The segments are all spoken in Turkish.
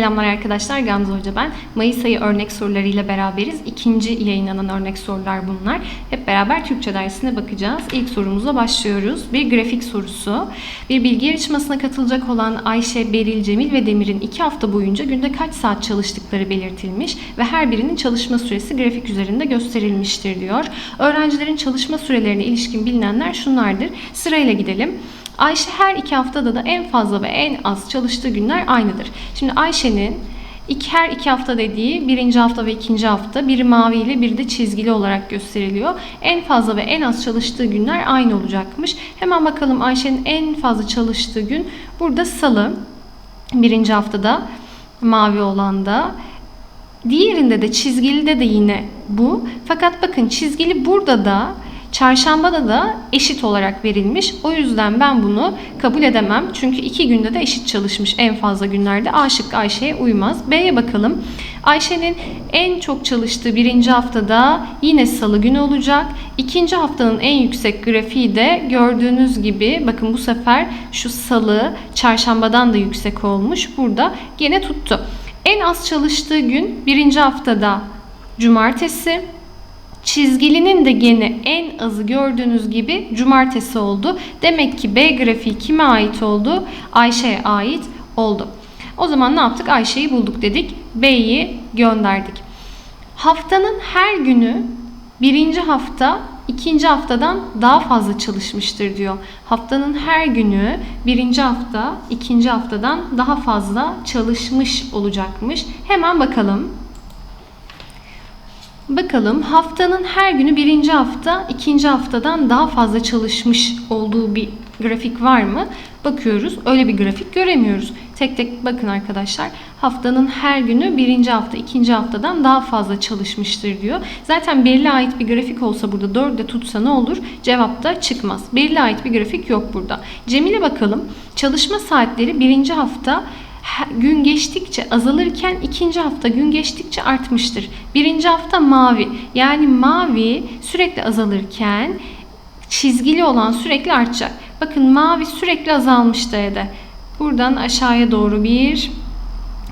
Selamlar arkadaşlar, Gamze Hoca ben. Mayıs ayı örnek sorularıyla beraberiz. İkinci yayınlanan örnek sorular bunlar. Hep beraber Türkçe dersine bakacağız. İlk sorumuza başlıyoruz. Bir grafik sorusu. Bir bilgi yarışmasına katılacak olan Ayşe, Beril, Cemil ve Demir'in iki hafta boyunca günde kaç saat çalıştıkları belirtilmiş ve her birinin çalışma süresi grafik üzerinde gösterilmiştir diyor. Öğrencilerin çalışma sürelerine ilişkin bilinenler şunlardır. Sırayla gidelim. Ayşe her iki haftada da en fazla ve en az çalıştığı günler aynıdır. Şimdi Ayşe'nin iki, her iki hafta dediği birinci hafta ve ikinci hafta biri mavi ile biri de çizgili olarak gösteriliyor. En fazla ve en az çalıştığı günler aynı olacakmış. Hemen bakalım Ayşe'nin en fazla çalıştığı gün burada salı. Birinci haftada mavi olanda. Diğerinde de çizgili de yine bu. Fakat bakın çizgili burada da Çarşambada da eşit olarak verilmiş. O yüzden ben bunu kabul edemem. Çünkü iki günde de eşit çalışmış en fazla günlerde. A şıkkı Ayşe'ye uymaz. B'ye bakalım. Ayşe'nin en çok çalıştığı birinci haftada yine salı günü olacak. İkinci haftanın en yüksek grafiği de gördüğünüz gibi bakın bu sefer şu salı çarşambadan da yüksek olmuş. Burada gene tuttu. En az çalıştığı gün birinci haftada cumartesi. Çizgilinin de gene en azı gördüğünüz gibi cumartesi oldu. Demek ki B grafiği kime ait oldu? Ayşe'ye ait oldu. O zaman ne yaptık? Ayşe'yi bulduk dedik. B'yi gönderdik. Haftanın her günü birinci hafta ikinci haftadan daha fazla çalışmıştır diyor. Haftanın her günü birinci hafta ikinci haftadan daha fazla çalışmış olacakmış. Hemen bakalım. Bakalım haftanın her günü birinci hafta ikinci haftadan daha fazla çalışmış olduğu bir grafik var mı? Bakıyoruz. Öyle bir grafik göremiyoruz. Tek tek bakın arkadaşlar. Haftanın her günü birinci hafta ikinci haftadan daha fazla çalışmıştır diyor. Zaten belirli ait bir grafik olsa burada 4'de tutsa ne olur? Cevap da çıkmaz. Belirli ait bir grafik yok burada. Cemil'e bakalım. Çalışma saatleri birinci hafta gün geçtikçe azalırken ikinci hafta gün geçtikçe artmıştır. Birinci hafta mavi. Yani mavi sürekli azalırken çizgili olan sürekli artacak. Bakın mavi sürekli azalmış D'de. Buradan aşağıya doğru bir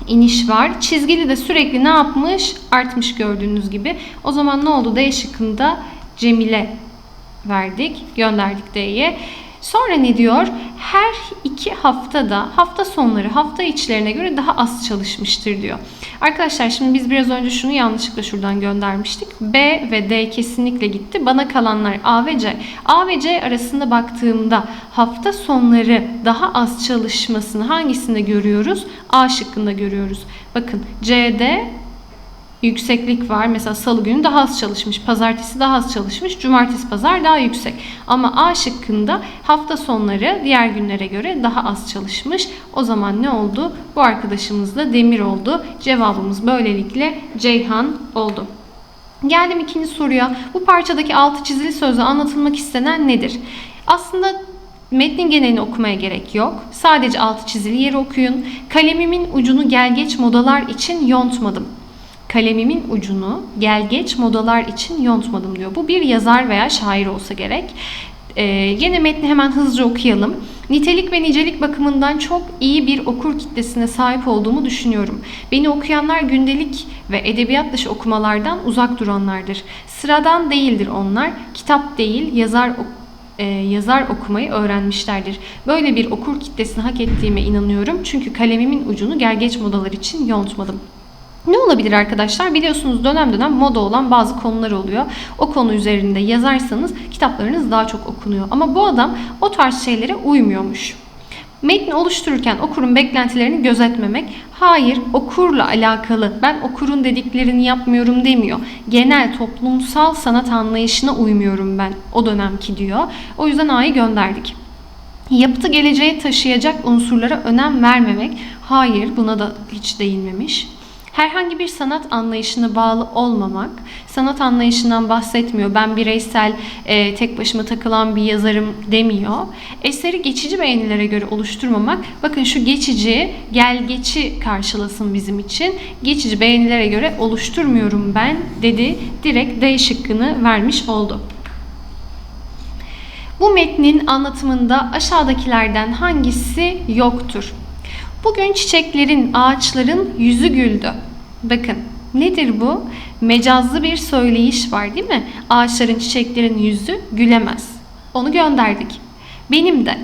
iniş var. Çizgili de sürekli ne yapmış? Artmış gördüğünüz gibi. O zaman ne oldu? D şıkkında Cemile verdik. Gönderdik D'ye. Sonra ne diyor? Her iki haftada hafta sonları hafta içlerine göre daha az çalışmıştır diyor. Arkadaşlar şimdi biz biraz önce şunu yanlışlıkla şuradan göndermiştik. B ve D kesinlikle gitti. Bana kalanlar A ve C. A ve C arasında baktığımda hafta sonları daha az çalışmasını hangisinde görüyoruz? A şıkkında görüyoruz. Bakın C'de yükseklik var. Mesela salı günü daha az çalışmış, pazartesi daha az çalışmış, cumartesi pazar daha yüksek. Ama A şıkkında hafta sonları diğer günlere göre daha az çalışmış. O zaman ne oldu? Bu arkadaşımız da Demir oldu. Cevabımız böylelikle Ceyhan oldu. Geldim ikinci soruya. Bu parçadaki altı çizili sözle anlatılmak istenen nedir? Aslında Metnin genelini okumaya gerek yok. Sadece altı çizili yeri okuyun. Kalemimin ucunu gelgeç modalar için yontmadım kalemimin ucunu gel geç modalar için yontmadım diyor. Bu bir yazar veya şair olsa gerek. Ee, gene metni hemen hızlıca okuyalım. Nitelik ve nicelik bakımından çok iyi bir okur kitlesine sahip olduğumu düşünüyorum. Beni okuyanlar gündelik ve edebiyat dışı okumalardan uzak duranlardır. Sıradan değildir onlar. Kitap değil, yazar e, yazar okumayı öğrenmişlerdir. Böyle bir okur kitlesini hak ettiğime inanıyorum. Çünkü kalemimin ucunu gergeç modalar için yontmadım. Ne olabilir arkadaşlar? Biliyorsunuz dönem dönem moda olan bazı konular oluyor. O konu üzerinde yazarsanız kitaplarınız daha çok okunuyor. Ama bu adam o tarz şeylere uymuyormuş. Metni oluştururken okurun beklentilerini gözetmemek, hayır okurla alakalı ben okurun dediklerini yapmıyorum demiyor. Genel toplumsal sanat anlayışına uymuyorum ben o dönemki diyor. O yüzden A'yı gönderdik. Yapıtı geleceğe taşıyacak unsurlara önem vermemek, hayır buna da hiç değinmemiş. Herhangi bir sanat anlayışına bağlı olmamak, sanat anlayışından bahsetmiyor. Ben bireysel, e, tek başıma takılan bir yazarım demiyor. Eseri geçici beğenilere göre oluşturmamak, bakın şu geçici, gel geçi karşılasın bizim için. Geçici beğenilere göre oluşturmuyorum ben dedi. Direkt D şıkkını vermiş oldu. Bu metnin anlatımında aşağıdakilerden hangisi yoktur? Bugün çiçeklerin, ağaçların yüzü güldü. Bakın nedir bu? Mecazlı bir söyleyiş var değil mi? Ağaçların, çiçeklerin yüzü gülemez. Onu gönderdik. Benim de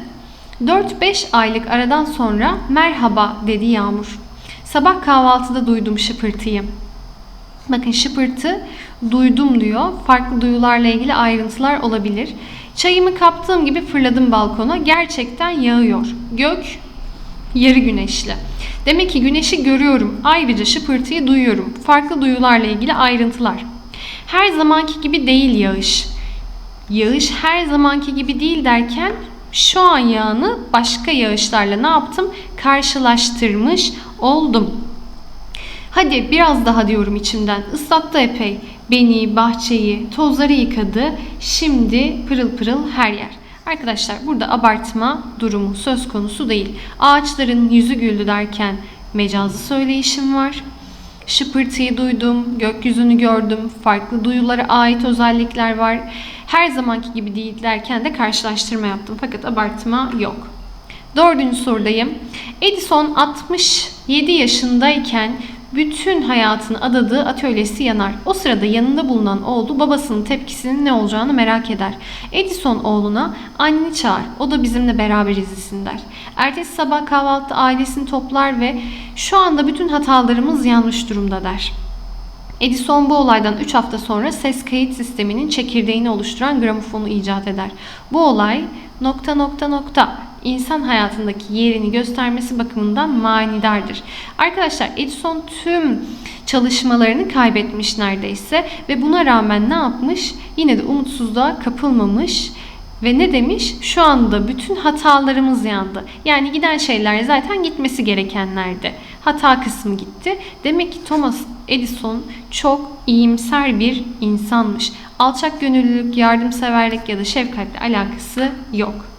4-5 aylık aradan sonra merhaba dedi Yağmur. Sabah kahvaltıda duydum şıpırtıyı. Bakın şıpırtı duydum diyor. Farklı duyularla ilgili ayrıntılar olabilir. Çayımı kaptığım gibi fırladım balkona. Gerçekten yağıyor. Gök yarı güneşli. Demek ki güneşi görüyorum. Ayrıca şıpırtıyı duyuyorum. Farklı duyularla ilgili ayrıntılar. Her zamanki gibi değil yağış. Yağış her zamanki gibi değil derken şu an yağını başka yağışlarla ne yaptım? Karşılaştırmış oldum. Hadi biraz daha diyorum içimden. Islattı epey. Beni, bahçeyi, tozları yıkadı. Şimdi pırıl pırıl her yer. Arkadaşlar burada abartma durumu söz konusu değil. Ağaçların yüzü güldü derken mecazı söyleyişim var. Şıpırtıyı duydum, gökyüzünü gördüm, farklı duyulara ait özellikler var. Her zamanki gibi değil derken de karşılaştırma yaptım. Fakat abartma yok. Dördüncü sorudayım. Edison 67 yaşındayken bütün hayatını adadığı atölyesi yanar. O sırada yanında bulunan oğlu babasının tepkisinin ne olacağını merak eder. Edison oğluna anneni çağır o da bizimle beraber izlesin der. Ertesi sabah kahvaltıda ailesini toplar ve şu anda bütün hatalarımız yanlış durumda der. Edison bu olaydan 3 hafta sonra ses kayıt sisteminin çekirdeğini oluşturan gramofonu icat eder. Bu olay nokta nokta nokta insan hayatındaki yerini göstermesi bakımından manidardır. Arkadaşlar Edison tüm çalışmalarını kaybetmiş neredeyse ve buna rağmen ne yapmış? Yine de umutsuzluğa kapılmamış ve ne demiş? Şu anda bütün hatalarımız yandı. Yani giden şeyler zaten gitmesi gerekenlerdi. Hata kısmı gitti. Demek ki Thomas Edison çok iyimser bir insanmış. Alçak gönüllülük, yardımseverlik ya da şefkatle alakası yok.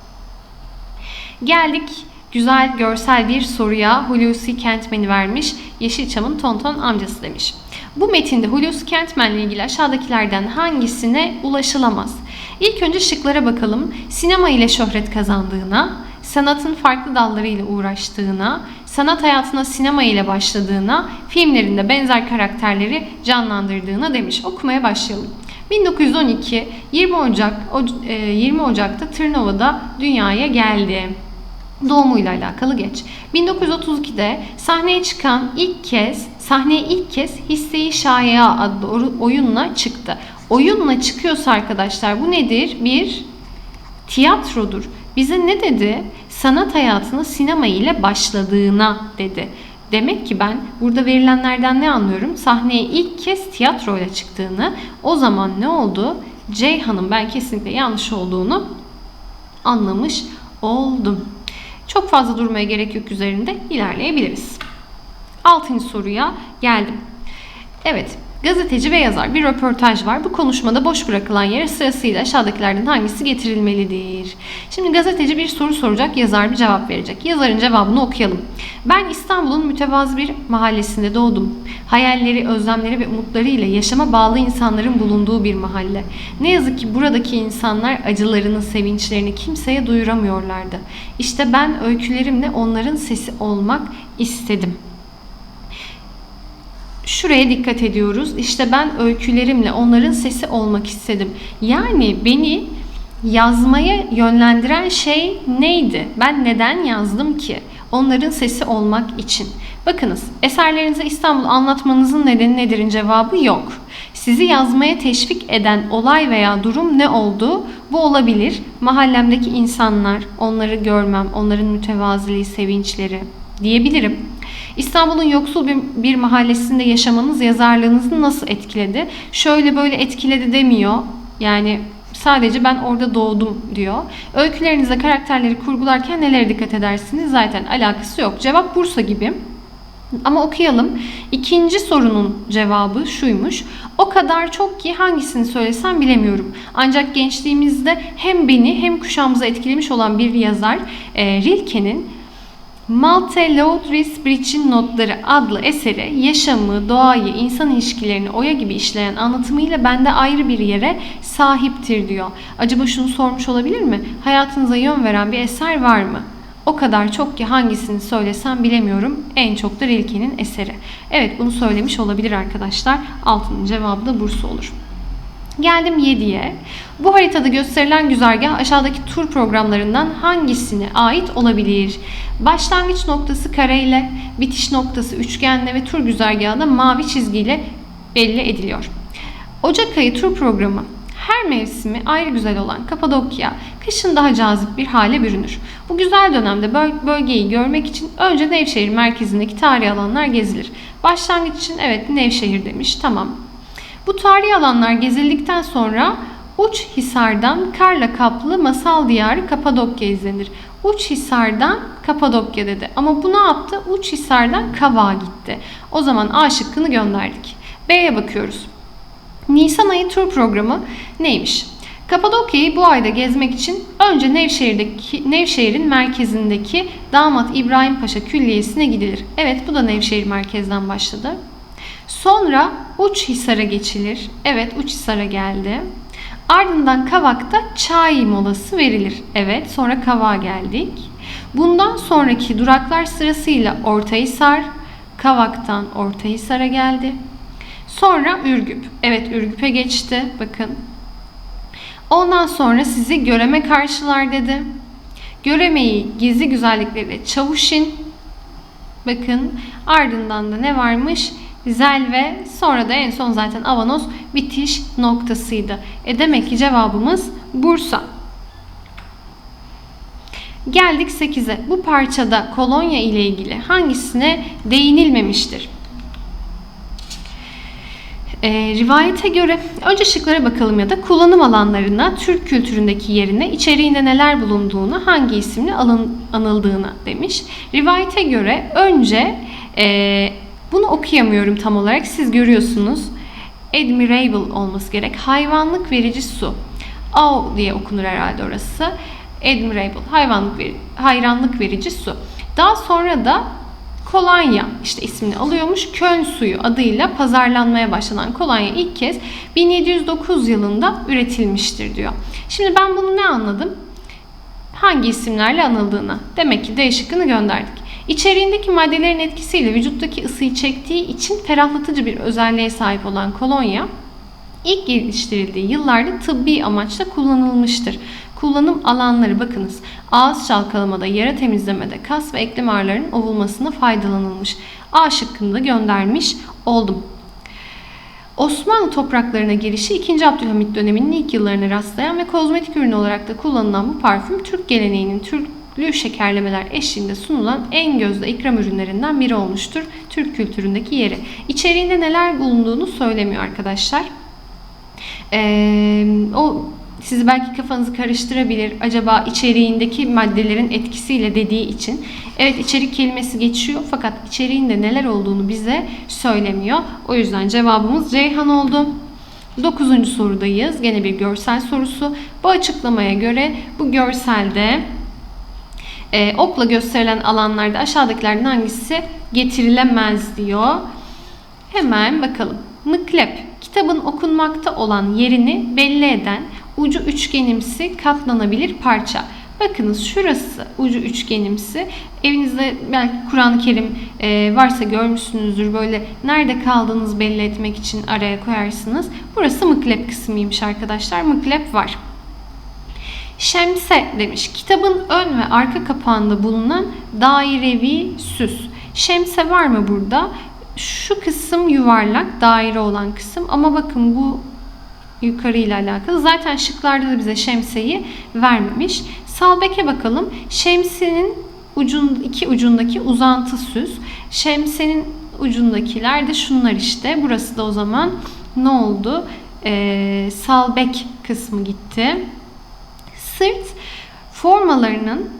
Geldik güzel görsel bir soruya Hulusi Kentmen'i vermiş. Yeşilçam'ın Tonton amcası demiş. Bu metinde Hulusi Kentmen'le ilgili aşağıdakilerden hangisine ulaşılamaz? İlk önce şıklara bakalım. Sinema ile şöhret kazandığına, sanatın farklı dallarıyla uğraştığına, sanat hayatına sinema ile başladığına, filmlerinde benzer karakterleri canlandırdığına demiş. Okumaya başlayalım. 1912 20 Ocak 20 Ocak'ta Tırnova'da dünyaya geldi. Doğumuyla alakalı geç. 1932'de sahneye çıkan ilk kez, sahneye ilk kez Hisse-i Şaya adlı oyunla çıktı. Oyunla çıkıyorsa arkadaşlar bu nedir? Bir tiyatrodur. Bize ne dedi? Sanat hayatına sinema ile başladığına dedi. Demek ki ben burada verilenlerden ne anlıyorum? Sahneye ilk kez tiyatroyla çıktığını, o zaman ne oldu? Ceyhan'ın ben kesinlikle yanlış olduğunu anlamış oldum. Çok fazla durmaya gerek yok üzerinde ilerleyebiliriz. Altıncı soruya geldim. Evet, gazeteci ve yazar bir röportaj var. Bu konuşmada boş bırakılan yere sırasıyla aşağıdakilerden hangisi getirilmelidir? Şimdi gazeteci bir soru soracak, yazar bir cevap verecek. Yazarın cevabını okuyalım. Ben İstanbul'un mütevazı bir mahallesinde doğdum. Hayalleri, özlemleri ve umutları ile yaşama bağlı insanların bulunduğu bir mahalle. Ne yazık ki buradaki insanlar acılarını, sevinçlerini kimseye duyuramıyorlardı. İşte ben öykülerimle onların sesi olmak istedim. Şuraya dikkat ediyoruz. İşte ben öykülerimle onların sesi olmak istedim. Yani beni yazmaya yönlendiren şey neydi? Ben neden yazdım ki? Onların sesi olmak için. Bakınız eserlerinize İstanbul anlatmanızın nedeni nedir'in cevabı yok. Sizi yazmaya teşvik eden olay veya durum ne oldu? Bu olabilir. Mahallemdeki insanlar, onları görmem, onların mütevaziliği, sevinçleri diyebilirim. İstanbul'un yoksul bir, bir mahallesinde yaşamanız yazarlığınızı nasıl etkiledi? Şöyle böyle etkiledi demiyor. Yani sadece ben orada doğdum diyor. Öykülerinizde karakterleri kurgularken nelere dikkat edersiniz? Zaten alakası yok. Cevap Bursa gibi. Ama okuyalım. İkinci sorunun cevabı şuymuş. O kadar çok ki hangisini söylesem bilemiyorum. Ancak gençliğimizde hem beni hem kuşağımızı etkilemiş olan bir yazar e, Rilke'nin Malte Laudris Bridge'in Notları adlı eseri yaşamı, doğayı, insan ilişkilerini oya gibi işleyen anlatımıyla bende ayrı bir yere sahiptir diyor. Acaba şunu sormuş olabilir mi? Hayatınıza yön veren bir eser var mı? O kadar çok ki hangisini söylesem bilemiyorum. En çok da Rilke'nin eseri. Evet bunu söylemiş olabilir arkadaşlar. Altının cevabı da Bursa olur. Geldim 7'ye. Bu haritada gösterilen güzergah aşağıdaki tur programlarından hangisine ait olabilir? Başlangıç noktası kareyle, bitiş noktası üçgenle ve tur güzergahı da mavi çizgiyle belli ediliyor. Ocak ayı tur programı her mevsimi ayrı güzel olan Kapadokya kışın daha cazip bir hale bürünür. Bu güzel dönemde bölgeyi görmek için önce Nevşehir merkezindeki tarihi alanlar gezilir. Başlangıç için evet Nevşehir demiş tamam. Bu tarihi alanlar gezildikten sonra Uçhisar'dan karla kaplı masal diyarı Kapadokya izlenir. Uçhisar'dan Kapadokya dedi. Ama bu ne yaptı? Uçhisar'dan Kavak'a gitti. O zaman A şıkkını gönderdik. B'ye bakıyoruz. Nisan ayı tur programı neymiş? Kapadokya'yı bu ayda gezmek için önce Nevşehir'deki Nevşehir'in merkezindeki Damat İbrahim Paşa Külliyesi'ne gidilir. Evet bu da Nevşehir merkezden başladı. Sonra Uçhisar'a geçilir. Evet Uçhisar'a geldi. Ardından Kavak'ta çay molası verilir. Evet sonra Kavak'a geldik. Bundan sonraki duraklar sırasıyla Ortahisar, Kavak'tan Ortahisar'a geldi. Sonra Ürgüp. Evet Ürgüp'e geçti. Bakın. Ondan sonra sizi Göreme karşılar dedi. Göremeyi gizli güzellikleriyle Çavuşin. Bakın ardından da ne varmış? Zel ve sonra da en son zaten Avanos bitiş noktasıydı. E demek ki cevabımız Bursa. Geldik 8'e. Bu parçada kolonya ile ilgili hangisine değinilmemiştir? E, rivayete göre önce şıklara bakalım ya da kullanım alanlarına, Türk kültüründeki yerine, içeriğinde neler bulunduğunu, hangi isimle alın, anıldığını demiş. Rivayete göre önce e, bunu okuyamıyorum tam olarak siz görüyorsunuz. Admirable olması gerek. Hayvanlık verici su. O diye okunur herhalde orası. Admirable. Hayvanlık veri, hayranlık verici su. Daha sonra da kolonya işte ismini alıyormuş. Köln suyu adıyla pazarlanmaya başlanan kolonya ilk kez 1709 yılında üretilmiştir diyor. Şimdi ben bunu ne anladım? Hangi isimlerle anıldığını. Demek ki D şıkkını gönderdik. İçeriğindeki maddelerin etkisiyle vücuttaki ısıyı çektiği için ferahlatıcı bir özelliğe sahip olan kolonya ilk geliştirildiği yıllarda tıbbi amaçla kullanılmıştır. Kullanım alanları bakınız. Ağız çalkalamada, yara temizlemede, kas ve eklem ağrılarının ovulmasına faydalanılmış. A şıkkını göndermiş oldum. Osmanlı topraklarına girişi 2. Abdülhamit döneminin ilk yıllarına rastlayan ve kozmetik ürün olarak da kullanılan bu parfüm Türk geleneğinin türlü şekerlemeler eşliğinde sunulan en gözde ikram ürünlerinden biri olmuştur. Türk kültüründeki yeri. İçeriğinde neler bulunduğunu söylemiyor arkadaşlar. Ee, o sizi belki kafanızı karıştırabilir. Acaba içeriğindeki maddelerin etkisiyle dediği için. Evet içerik kelimesi geçiyor fakat içeriğinde neler olduğunu bize söylemiyor. O yüzden cevabımız Ceyhan oldu. Dokuzuncu sorudayız. Gene bir görsel sorusu. Bu açıklamaya göre bu görselde e, okla gösterilen alanlarda aşağıdakilerden hangisi getirilemez diyor. Hemen bakalım. Mıklep kitabın okunmakta olan yerini belli eden ucu üçgenimsi katlanabilir parça. Bakınız şurası ucu üçgenimsi. Evinizde belki Kur'an-ı Kerim e, varsa görmüşsünüzdür. Böyle nerede kaldığınız belli etmek için araya koyarsınız. Burası mıklep kısmıymış arkadaşlar. Mıklep var. Şemse demiş. Kitabın ön ve arka kapağında bulunan dairevi süs. Şemse var mı burada? Şu kısım yuvarlak, daire olan kısım ama bakın bu yukarı ile alakalı. Zaten şıklarda da bize şemsiyeyi vermemiş. Salbeke bakalım. Şemsiyenin ucun, iki ucundaki uzantı süs. Şemsiyenin ucundakiler de şunlar işte. Burası da o zaman ne oldu? Ee, salbek kısmı gitti. Sırt formalarının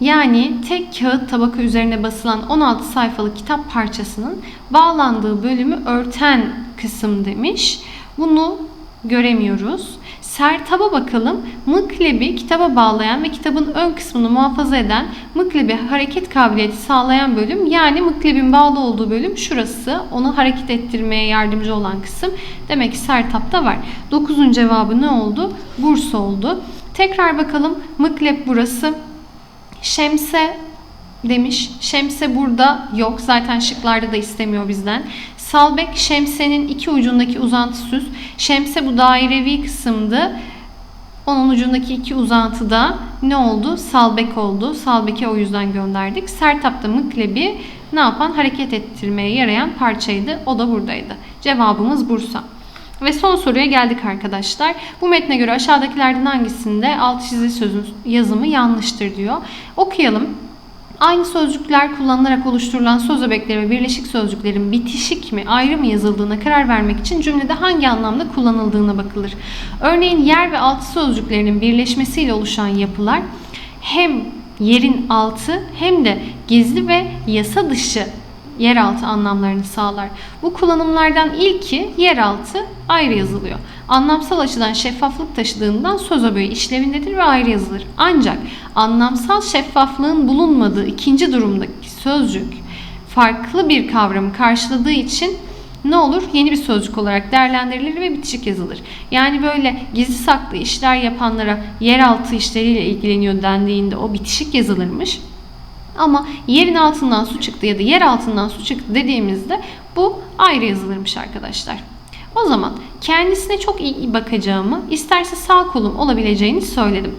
yani tek kağıt tabaka üzerine basılan 16 sayfalık kitap parçasının bağlandığı bölümü örten kısım demiş. Bunu göremiyoruz. Sertaba bakalım. Mıklebi kitaba bağlayan ve kitabın ön kısmını muhafaza eden mıklebi hareket kabiliyeti sağlayan bölüm yani mıklebin bağlı olduğu bölüm şurası. Onu hareket ettirmeye yardımcı olan kısım. Demek ki sertapta var. 9'un cevabı ne oldu? Bursa oldu. Tekrar bakalım. Mıklep burası. Şemse demiş. Şemse burada yok. Zaten şıklarda da istemiyor bizden. Salbek şemsenin iki ucundaki uzantı süs. Şemse bu dairevi kısımdı. Onun ucundaki iki uzantıda ne oldu? Salbek oldu. Salbek'i o yüzden gönderdik. Sertap da mıklebi ne yapan? Hareket ettirmeye yarayan parçaydı. O da buradaydı. Cevabımız Bursa. Ve son soruya geldik arkadaşlar. Bu metne göre aşağıdakilerden hangisinde alt çizili sözün yazımı yanlıştır diyor. Okuyalım. Aynı sözcükler kullanılarak oluşturulan söz öbekleri ve birleşik sözcüklerin bitişik mi ayrı mı yazıldığına karar vermek için cümlede hangi anlamda kullanıldığına bakılır. Örneğin yer ve altı sözcüklerinin birleşmesiyle oluşan yapılar hem yerin altı hem de gizli ve yasa dışı yeraltı anlamlarını sağlar. Bu kullanımlardan ilki yeraltı ayrı yazılıyor. Anlamsal açıdan şeffaflık taşıdığından söz öbeği işlevindedir ve ayrı yazılır. Ancak anlamsal şeffaflığın bulunmadığı ikinci durumdaki sözcük farklı bir kavramı karşıladığı için ne olur? Yeni bir sözcük olarak değerlendirilir ve bitişik yazılır. Yani böyle gizli saklı işler yapanlara yeraltı işleriyle ilgileniyor dendiğinde o bitişik yazılırmış. Ama yerin altından su çıktı ya da yer altından su çıktı dediğimizde bu ayrı yazılırmış arkadaşlar. O zaman kendisine çok iyi bakacağımı, isterse sağ kolum olabileceğini söyledim.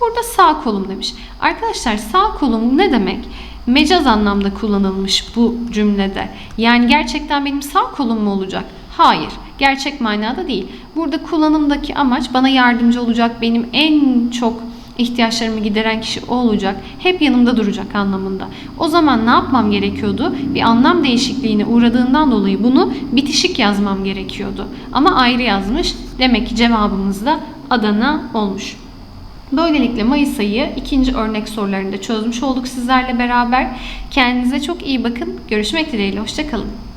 Burada sağ kolum demiş. Arkadaşlar sağ kolum ne demek? Mecaz anlamda kullanılmış bu cümlede. Yani gerçekten benim sağ kolum mu olacak? Hayır. Gerçek manada değil. Burada kullanımdaki amaç bana yardımcı olacak, benim en çok ihtiyaçlarımı gideren kişi o olacak. Hep yanımda duracak anlamında. O zaman ne yapmam gerekiyordu? Bir anlam değişikliğine uğradığından dolayı bunu bitişik yazmam gerekiyordu. Ama ayrı yazmış. Demek ki cevabımız da Adana olmuş. Böylelikle Mayıs ayı ikinci örnek sorularını da çözmüş olduk sizlerle beraber. Kendinize çok iyi bakın. Görüşmek dileğiyle. Hoşçakalın.